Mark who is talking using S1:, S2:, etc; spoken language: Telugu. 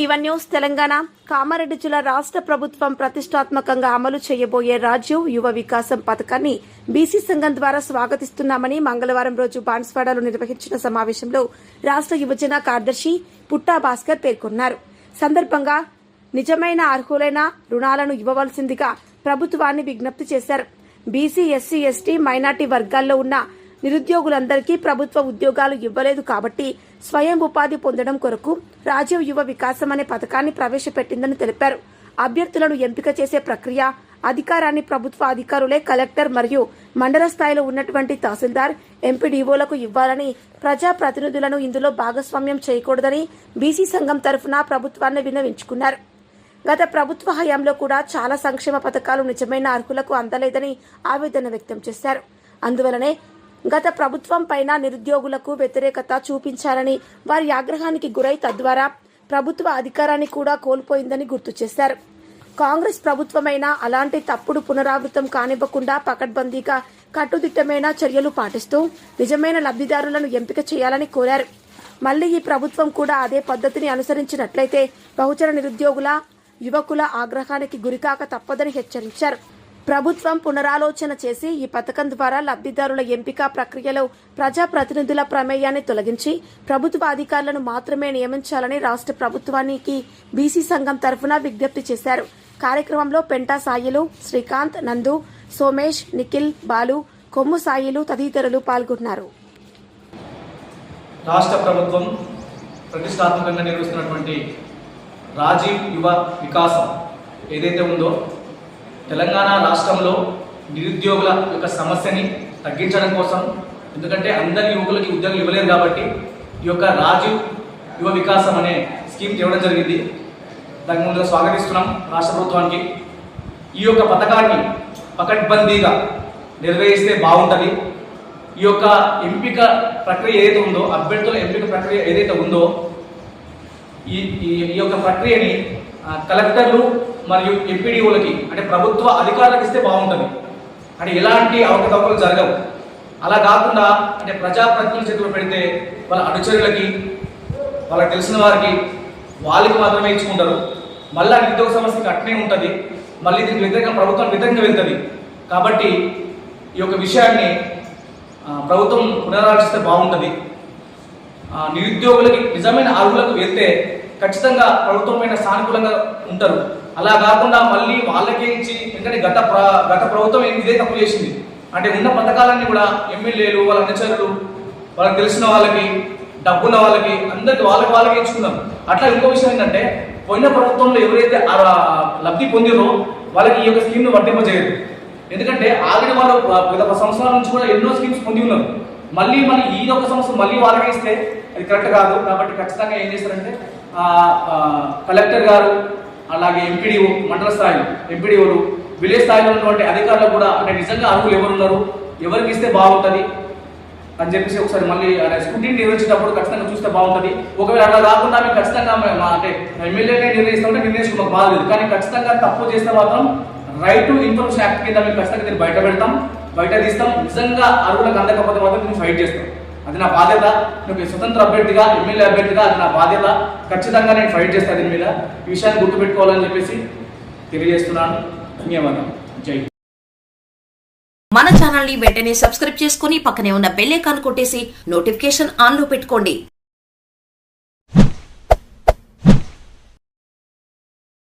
S1: One news Telangana. కామారెడ్డి జిల్లా రాష్ట్ర ప్రభుత్వం ప్రతిష్టాత్మకంగా అమలు చేయబోయే రాజ్యం యువ వికాసం పథకాన్ని బీసీ సంఘం ద్వారా స్వాగతిస్తున్నామని మంగళవారం రోజు బాన్స్వాడలో నిర్వహించిన సమావేశంలో రాష్ట్ర యువజన కార్యదర్శి పుట్టా భాస్కర్ పేర్కొన్నారు. సందర్భంగా నిజమైన అర్హులైన రుణాలను ఇవ్వవలసిందిగా ప్రభుత్వాన్ని విజ్ఞప్తి చేశారు. బీసీ ఎస్సీ ఎస్టీ మైనార్టీ వర్గాల్లో ఉన్న నిరుద్యోగులందరికీ ప్రభుత్వ ఉద్యోగాలు ఇవ్వలేదు కాబట్టి స్వయం ఉపాధి పొందడం కొరకు రాజీవ్ యువ వికాసం అనే పథకాన్ని ప్రవేశపెట్టిందని తెలిపారు. అభ్యర్థులను ఎంపిక చేసే ప్రక్రియ అధికారాన్ని ప్రభుత్వ అధికారులే కలెక్టర్ మరియు మండల స్థాయిలో ఉన్నటువంటి తహసీల్దార్ ఎంపీడీఓలకు ఇవ్వాలని ప్రజా ప్రతినిధులను ఇందులో భాగస్వామ్యం చేయకూడదని బీసీ సంఘం తరఫున ప్రభుత్వాన్ని విన్నవించుకున్నారు. గత ప్రభుత్వ హయాంలో కూడా చాలా సంక్షేమ పథకాలు నిజమైన అర్హులకు అందలేదని ఆవేదన వ్యక్తం చేశారు. అందువలనే గత ప్రభుత్వం పైన నిరుద్యోగులకు వ్యతిరేకత చూపించారని వారి ఆగ్రహానికి గురై తద్వారా ప్రభుత్వ అధికారాన్ని కూడా కోల్పోయిందని గుర్తు చేశారు. కాంగ్రెస్ ప్రభుత్వమైనా అలాంటి తప్పుడు పునరావృతం కానివ్వకుండా పకడ్బందీగా కట్టుదిట్టమైన చర్యలు పాటిస్తూ నిజమైన లబ్ధిదారులను ఎంపిక చేయాలని కోరారు. మళ్ళీ ఈ ప్రభుత్వం కూడా అదే పద్ధతిని అనుసరించినట్లయితే బహుజన నిరుద్యోగుల యువకుల ఆగ్రహానికి గురికాక తప్పదని హెచ్చరించారు. ప్రభుత్వం పునరాలోచన చేసి ఈ పథకం ద్వారా లబ్ధిదారుల ఎంపిక ప్రక్రియలో ప్రజాప్రతినిధుల ప్రమేయాన్ని తొలగించి ప్రభుత్వ అధికారులను మాత్రమే నియమించాలని రాష్ట్ర ప్రభుత్వానికి బీసీ సంఘం తరఫున విజ్ఞప్తి చేశారు. కార్యక్రమంలో పెంటా సాయిలు శ్రీకాంత్ నందు సోమేష్ నిఖిల్ బాలు కొమ్ము సాయిలు తదితరులు పాల్గొన్నారు.
S2: రాష్ట్ర ప్రభుత్వం ప్రతిష్టాత్మకంగా నిర్వహిస్తున్నటువంటి రాజీవ్ యువ వికాసం ఏదైతే ఉందో తెలంగాణ రాష్ట్రంలో నిరుద్యోగుల యొక్క సమస్యని తగ్గించడం కోసం ఎందుకంటే అందరి యువకులకి ఉద్యోగం ఇవ్వలేదు కాబట్టి ఈ యొక్క రాజీవ్ యువ వికాసం అనే స్కీమ్ తేవడం జరిగింది. దానికి ముందుగా స్వాగతిస్తున్నాం రాష్ట్ర ప్రభుత్వానికి. ఈ యొక్క పథకాన్ని పకడ్బందీగా నిర్వహిస్తే బాగుంటుంది. ఈ యొక్క ఎంపిక ప్రక్రియ ఏదైతే ఉందో అభ్యర్థుల ఎంపిక ప్రక్రియ ఏదైతే ఉందో ఈ ఈ- ఈ యొక్క ప్రక్రియని కలెక్టర్లు మరియు ఎంపీడీఓలకి అంటే ప్రభుత్వ అధికారులకు ఇస్తే బాగుంటుంది. అంటే ఎలాంటి అవకతవకలు జరగవు. అలా కాకుండా అంటే ప్రజాప్రతినిధుల చేతిలో పెడితే వాళ్ళ అనుచరులకి వాళ్ళకి తెలిసిన వారికి వాళ్ళకి మాత్రమే ఇచ్చుకుంటారు. మళ్ళీ నిరుద్యోగ సమస్యకి అట్నే ఉంటుంది. మళ్ళీ దీనికి వ్యతిరేకంగా ప్రభుత్వం వ్యతిరేకంగా వెళ్తుంది. కాబట్టి ఈ యొక్క విషయాన్ని ప్రభుత్వం పునరాలోచిస్తే బాగుంటుంది. నిరుద్యోగులకి నిజమైన అర్హులకు వెళ్తే ఖచ్చితంగా ప్రభుత్వం పైన సానుకూలంగా ఉంటారు. అలా కాకుండా మళ్ళీ వాళ్ళకే ఇచ్చి ఎందుకంటే గత ప్ర గత ప్రభుత్వం ఇదే తప్పు చేసింది. అంటే ఉన్న పథకాలన్నీ కూడా ఎమ్మెల్యేలు వాళ్ళ అనుచరులు వాళ్ళకి తెలిసిన వాళ్ళకి డబ్బున్న వాళ్ళకి అందరికి వాళ్ళకి వాళ్ళకి ఇచ్చుకున్నాం అట్లా ఇంకో విషయం ఏంటంటే పోయిన ప్రభుత్వంలో ఎవరైతే ఆ లబ్ధి పొందిరో వాళ్ళకి ఈ యొక్క స్కీమ్ను వర్తింపజేయరు. ఎందుకంటే ఆల్రెడీ వాళ్ళు గత సంవత్సరాల నుంచి కూడా ఎన్నో స్కీమ్స్ పొంది ఉన్నారు. మళ్ళీ మళ్ళీ ఈ యొక్క సంవత్సరం మళ్ళీ వాళ్ళకి ఇస్తే అది కరెక్ట్ కాదు. కాబట్టి ఖచ్చితంగా ఏం చేస్తారంటే కలెక్టర్ గారు అలాగే ఎంపీడీఓ మండల స్థాయిలో ఎంపీడీఓలు విలేజ్ స్థాయిలో ఉన్నటువంటి అధికారులు కూడా అంటే నిజంగా అర్హులు ఎవరున్నారు ఎవరికి ఇస్తే బాగుంటుంది అని చెప్పేసి ఒకసారి మళ్ళీ స్కూటీని నిర్వహించేటప్పుడు ఖచ్చితంగా చూస్తే బాగుంటుంది. ఒకవేళ అలా రాకుండా మేము ఖచ్చితంగా మా- అంటే ఎమ్మెల్యేనే నిర్ణయిస్తామంటే నిర్ణయించుకో మాకు బాధ లేదు. కానీ ఖచ్చితంగా తప్పు చేస్తే మాత్రం రైట్ టు ఇన్ఫర్మేషన్ యాక్ట్ కింద మేము ఖచ్చితంగా దీన్ని బయట పెడతాం బయట తీస్తాం. నిజంగా అర్హులకు అందకపోతే మాత్రం మేము ఫైట్ చేస్తాం. అది నా బాధ్యత. నువ్వు స్వతంత్ర అభ్యర్థిగా ఎమ్మెల్యే అభ్యర్థిగా అది నా బాధ్యత. ఖచ్చితంగా నేను ఫైట్ చేస్తాను దీని మీద. ఈ విషయాన్ని గుర్తుపెట్టుకోవాలని చెప్పేసి తెలియజేస్తున్నాను. ధన్యవాదాలు. జై
S3: మన ఛానల్ని వెంటనే సబ్స్క్రైబ్ చేసుకుని పక్కనే ఉన్న బెల్ ఐకాన్ కొట్టేసి నోటిఫికేషన్ ఆన్లో పెట్టుకోండి.